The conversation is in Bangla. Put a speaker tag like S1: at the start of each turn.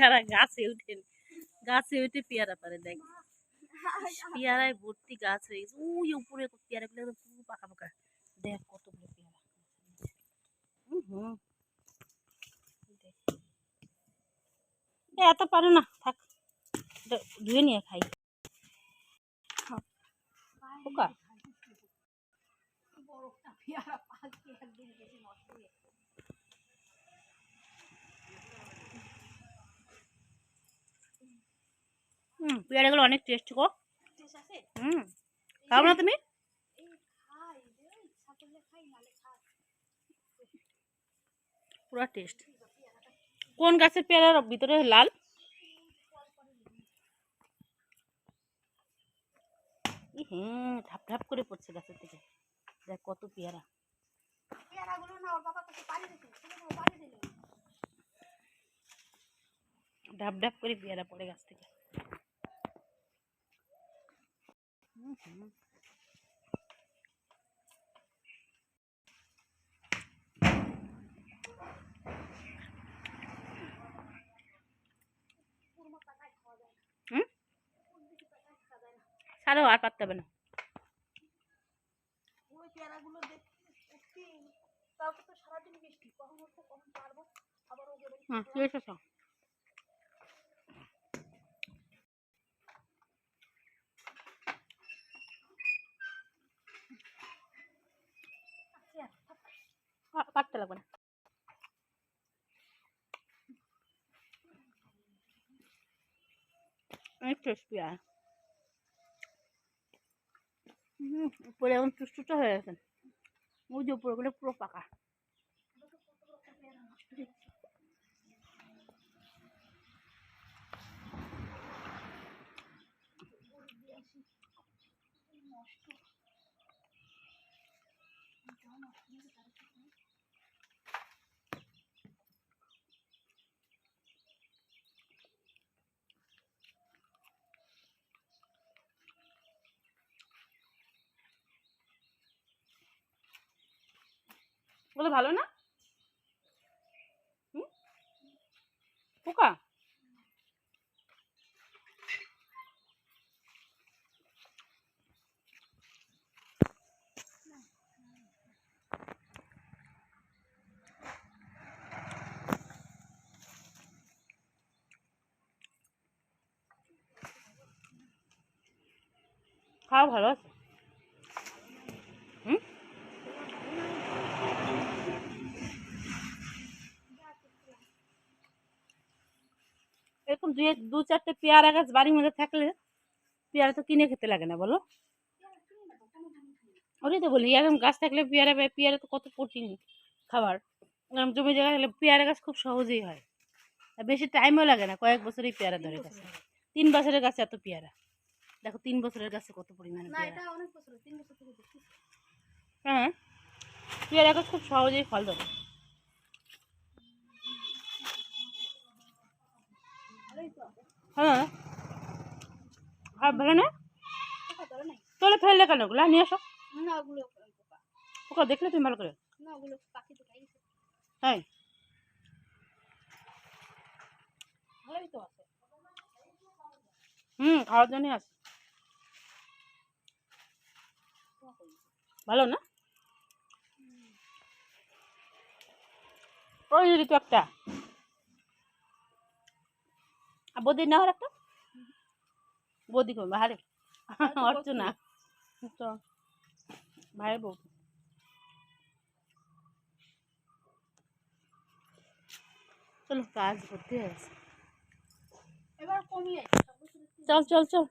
S1: পেয়ারা গাছে উঠেন গাছে উঠে পেয়ারা পারে, দেখ। পেয়ারায় ভর্তি গাছ হয়ে গেছে। ওই উপরে পেয়ারাগুলো একদম পুরো পাকা পাকা দেখ কতগুলো পেয়ারা। এত পারে না, থাক। ধুয়ে নিয়ে খাই। পোকা হুম পেয়ারাগুলো অনেক টেস্ট গো। হুম। খাও না তুমি? পুরো টেস্ট কোন গাছের পেয়ারার ভিতরে লাল? হুম ধাপ ধাপ করে পড়ছে গাছের থেকে দেখ কত পেয়ারা। ধাপ ধাপ করে পেয়ারা পড়ে গাছ থেকে হুম, হুম। হুম? ছাড়ো আর পারতে হবে না। হ্যাঁ ঠিক আছে সব। পা- পারতে লাগবে না। অনেক টেস্টি আর উপরে এখন টুসটুটা হয়ে গেছে। ওই যে উপরে গুলো পুরো পাকা। ওগুলো ভালো না? পোকা খাওয়া ভালো আছে? এরকম দুই দু চারটে পেয়ারা গাছ বাড়ির মধ্যে থাকলে পেয়ারা তো কিনে খেতে লাগে না বলো? ওটাই তো বলি এরকম গাছ থাকলে পেয়ারা পায় পেয়ারা তো কত প্রোটিন খাবার। এরকম জমি জায়গা থাকলে পেয়ারা গাছ খুব সহজেই হয়। আর বেশি টাইমও লাগে না কয়েক বছরেই পেয়ারা ধরে গাছে। তিন বছরের গাছে এত পেয়ারা। দেখো তিন বছরের গাছে কত পরিমাণে হ্যাঁ পেয়ারা গাছ খুব সহজেই ফল ধরে। হ্যাঁ। আর তোলে ফেললে কেন ওগুলো? নিয়ে আসো। ওকে দেখলে তুমি ভালো করে। তাই? হুম খাওয়ার জন্য আছে। ভালো না? ওই তো একটা। বৌদি না একটা? বৌদি কই হারে অর্চনা তো ভাই বউ। চলো কাজ করতে হয়ে গেছে
S2: এবার কমিয়ে
S1: চল চল চল।